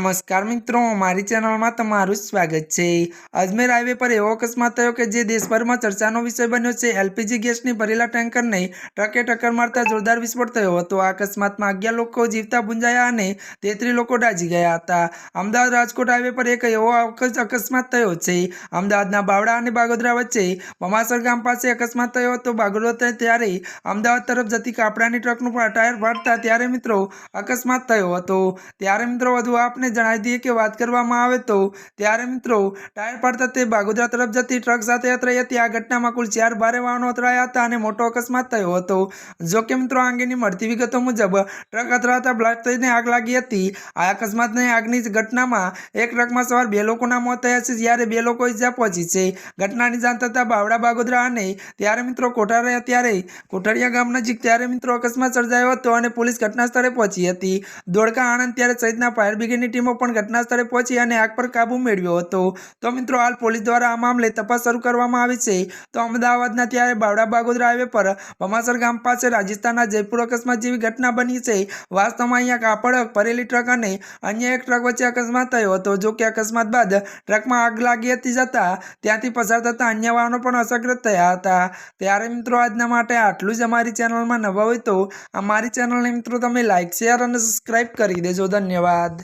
નમસ્કાર મિત્રો, મારી ચેનલમાં તમારું સ્વાગત છે. અજમેર હાઈવે પર એવો અકસ્માત થયો કે જે દેશભરમાં ચર્ચાનો વિષય બન્યો છે. એલપીજી ગેસની ભરેલા ટેન્કરને ટ્રકે ટક્કર મારતા જોરદાર વિસ્ફોટ થયો હતો. આ અકસ્માતમાં અગિયાર લોકો જીવતા ભૂંજાયા અને તેત્રીસ લોકો ડાજી ગયા હતા. અમદાવાદ રાજકોટ હાઈવે પર એક એવો અકસ- અકસ્માત થયો છે. અમદાવાદના બાવડા અને બાગોદરા વચ્ચે પમાસર ગામ પાસે અકસ્માત થયો હતો. બાગોદરા ત્યારે અમદાવાદ તરફ જતી કાપડાની ટ્રકનું ટાયર ફાટતા ત્યારે મિત્રો અકસ્માત થયો હતો. ત્યારે મિત્રો વધુ આપને જણાવી દઈએ કે વાત કરવામાં આવે તો ત્યારે મિત્રો ટાયર ફાટતા તે બાગોદરા તરફ જતી ટ્રક સાથે અથડાઈ હતી. આ ઘટનામાં કુલ ચાર ભારે વાહનો અથડાયા હતા અને મોટો અકસ્માત થયો હતો. જો કે મિત્રો આ અંગેની મળતી વિગતો મુજબ ટ્રક અથડાતા બ્લાસ્ટ થઈને આગ લાગી હતી. આ અકસ્માતની આગની ઘટનામાં એક ટ્રકમાં સવાર બે લોકોના મોત થયા છે, જ્યારે બે લોકો ઇજા પહોંચી છે. ઘટનાની જાણ થતાં બાવડા બાગોદરા અને ત્યારે મિત્રો કોઠારિયા ત્યારે કોઠારિયા ગામ નજીક ત્યારે મિત્રો અકસ્માત સર્જાયો હતો અને પોલીસ ઘટના સ્થળે પહોંચી હતી. ધોળકા આણંદ ત્યારે સહિતના ફાયર બ્રિગેડની ટીમો પણ ઘટના સ્થળે પહોંચી અને આગ પર કાબુ મેળવ્યો હતો. તો મિત્રો, હાલ પોલીસ દ્વારા આ મામલે તપાસ શરૂ કરવામાં આવી છે. તો અમદાવાદના ત્યારે બાવડા બાગોદરા હાઈવે પર ભમાસર ગામ પાસે રાજસ્થાનના જયપુર અકસ્માત જેવી ઘટના બની છે. વાસ્તવમાં અહીંયા કાપડ ભરેલી ટ્રક અને અન્ય એક ટ્રક વચ્ચે અકસ્માત થયો હતો. જો કે અકસ્માત બાદ ટ્રકમાં આગ લાગી હતી જતા ત્યાંથી પસાર થતા અન્ય વાહનો પણ અસરગ્રસ્ત થયા હતા. ત્યારે મિત્રો, આજના માટે આટલું જ અમારી ચેનલમાં નવા હોય તો અમારી ચેનલને મિત્રો, તમે લાઇક શેર અને સબસ્ક્રાઈબ કરી દેજો. ધન્યવાદ.